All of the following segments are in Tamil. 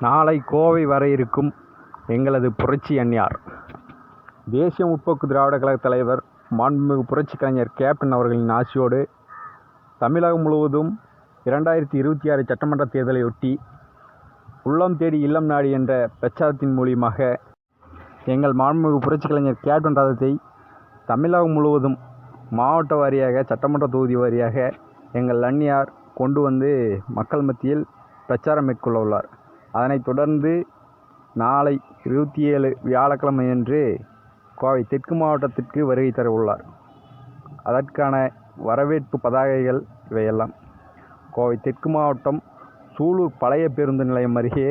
நாளை கோவை வர இருக்கும் எங்களது புரட்சி அன்னியார். தேசிய முற்போக்கு திராவிட கழக தலைவர் மாண்புமிகு புரட்சி கலைஞர் கேப்டன் அவர்களின் ஆசியோடு தமிழகம் முழுவதும் இரண்டாயிரத்தி இருபத்தி ஆறு சட்டமன்ற தேர்தலையொட்டி உள்ளம் தேடி இல்லம் நாடி என்ற பிரச்சாரத்தின் மூலியமாக எங்கள் மாண்புமிகு புரட்சி கலைஞர் கேப்டன் ரதத்தை தமிழகம் முழுவதும் மாவட்ட வாரியாக சட்டமன்ற தொகுதி வாரியாக எங்கள் அன்னியார் கொண்டு வந்து மக்கள் மத்தியில் பிரச்சாரம் மேற்கொள்ள உள்ளார். அதனைத் தொடர்ந்து நாளை இருபத்தி ஏழு வியாழக்கிழமையன்று கோவை தெற்கு மாவட்டத்திற்கு வருகை தர உள்ளார். அதற்கான வரவேற்பு பதாகைகள் இவையெல்லாம். கோவை தெற்கு மாவட்டம் சூலூர் பழைய பேருந்து நிலையம் அருகே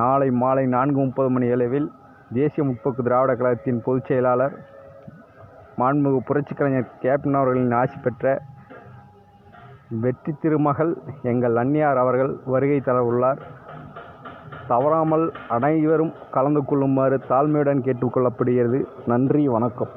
நாளை மாலை நான்கு முப்பது மணி அளவில் தேசிய முற்போக்கு திராவிட கழகத்தின் பொதுச் செயலாளர் மாண்புமிகு புரட்சி கலைஞர் கேப்டன் அவர்களின் ஆசி பெற்ற வெற்றி திருமகள் எங்கள் அன்னியார் அவர்கள் வருகை தர உள்ளார். தவறாமல் அனைவரும் கலந்து கொள்ளுமாறு தாழ்மையுடன் கேட்டுக்கொள்ளப்படுகிறது. நன்றி வணக்கம்.